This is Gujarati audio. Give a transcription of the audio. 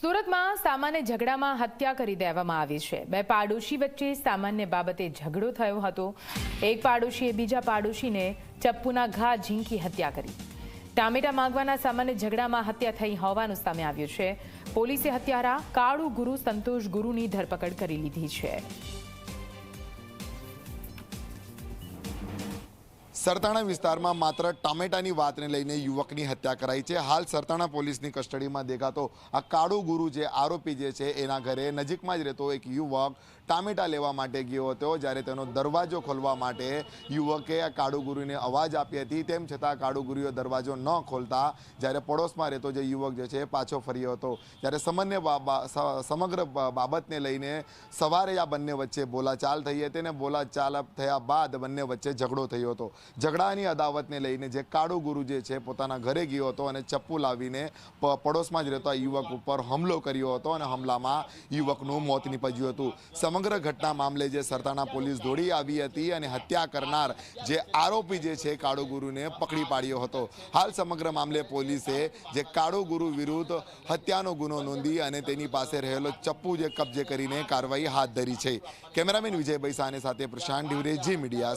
સુરતમાં સામાન્ય ઝઘડામાં હત્યા કરી દેવામાં આવી છે. બે પાડોશી વચ્ચે સામાન્ય બાબતે ઝઘડો થયો હતો. એક પાડોશીએ બીજા પાડોશીને ચપ્પુના ઘા ઝીંકી હત્યા કરી. ટામેટા માંગવાના સામાન્ય ઝઘડામાં હત્યા થઈ હોવાનું સામે આવ્યું છે. પોલીસે હત્યારા કાળુ ગુરુ સંતોષ ગુરુની ધરપકડ કરી લીધી છે. સરતાણા વિસ્તારમાં માત્ર ટામેટાની વાતને લઈને યુવકની હત્યા કરાઈ છે. હાલ સરતાણા પોલીસની કસ્ટડીમાં દેખાતો આ કાળુ ગુરુ જે આરોપી જે છે, એના ઘરે નજીકમાં જ રહેતો એક યુવક ટામેટા લેવા માટે ગયો હતો. જ્યારે તેનો દરવાજો ખોલવા માટે યુવકે આ કાળુ ગુરુને અવાજ આપી હતી. તેમ છતાં કાળુ ગુરુએ દરવાજો ન ખોલતા જ્યારે પડોશમાં રહેતો જે યુવક જે છે પાછો ફર્યો હતો. જ્યારે સામાન્ય સમગ્ર બાબતને લઈને સવારે આ બંને વચ્ચે બોલાચાલ થઈ હતી અને બોલાચાલ થયા બાદ બંને વચ્ચે ઝઘડો થયો હતો. ઝઘડાની અદાવતને લઈને જે કાળુ ગુરુ જે છે પોતાના ઘરે ગયો હતો અને ચપ્પુ લાવીને પડોશમાં જ રહેતા યુવક ઉપર હુમલો કર્યો હતો અને હુમલામાં યુવકનું મોત નીપજ્યું હતું. સમગ્ર ઘટના મામલે જે સરતાના પોલીસ દોડી આવી હતી અને હત્યા કરનાર જે આરોપી જે છે કાળુ ગુરુને પકડી પાડ્યો હતો. હાલ સમગ્ર મામલે પોલીસે જે કાળુ ગુરુ વિરુદ્ધ હત્યાનો ગુનો નોંધી અને તેની પાસે રહેલો ચપ્પુ જે કબજે કરીને કાર્યવાહી હાથ ધરી છે. કેમેરામેન વિજયભાઈ સાને સાથે પ્રશાંત ડિવરે જી મીડિયા